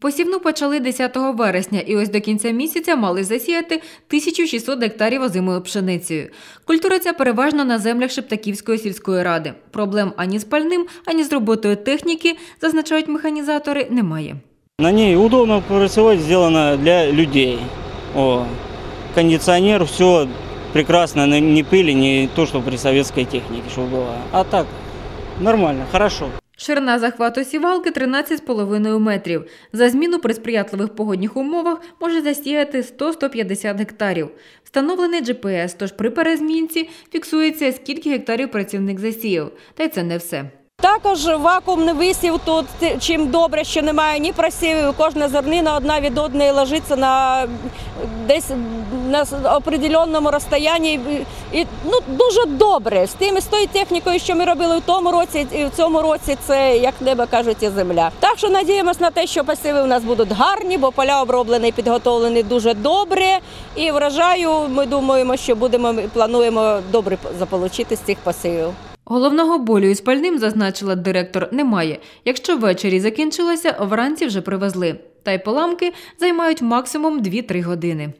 Посівну почали 10 вересня і ось до кінця місяця мали засіяти 1600 гектарів озимою пшеницею. Культура ця переважно на землях Шептаківської сільської ради. Проблем ані з пальним, ані з роботою техніки, зазначають механізатори, немає. На ней удобно працювати, сделано для людей. О, кондиционер, все прекрасно, ни пыли, не то, что при советской технике, что было. А так, нормально, хорошо. Ширина захвату сівалки 13,5 метрів. За зміну при сприятливих погодних умовах може засіяти 100-150 гектарів. Встановлений GPS, тож при перезмінці фіксується, скільки гектарів працівник засіяв. Та й це не все. Також вакуумний висів тут, чим добре, що немає ні просівів, кожна зернина одна від одної ложиться на десь на определеному розстоянні. І ну дуже добре. З тим з тою технікою, що ми робили в тому році, і в цьому році це як небо кажуть, і земля. Так що надіємося на те, що посіви у нас будуть гарні, бо поля оброблені, підготовлені дуже добре. І врожаю ми думаємо, що будемо плануємо добре заполучити з цих посівів. Головного болю із пальним, зазначила директор, немає. Якщо ввечері закінчилося, вранці вже привезли. Та й поламки займають максимум 2-3 години.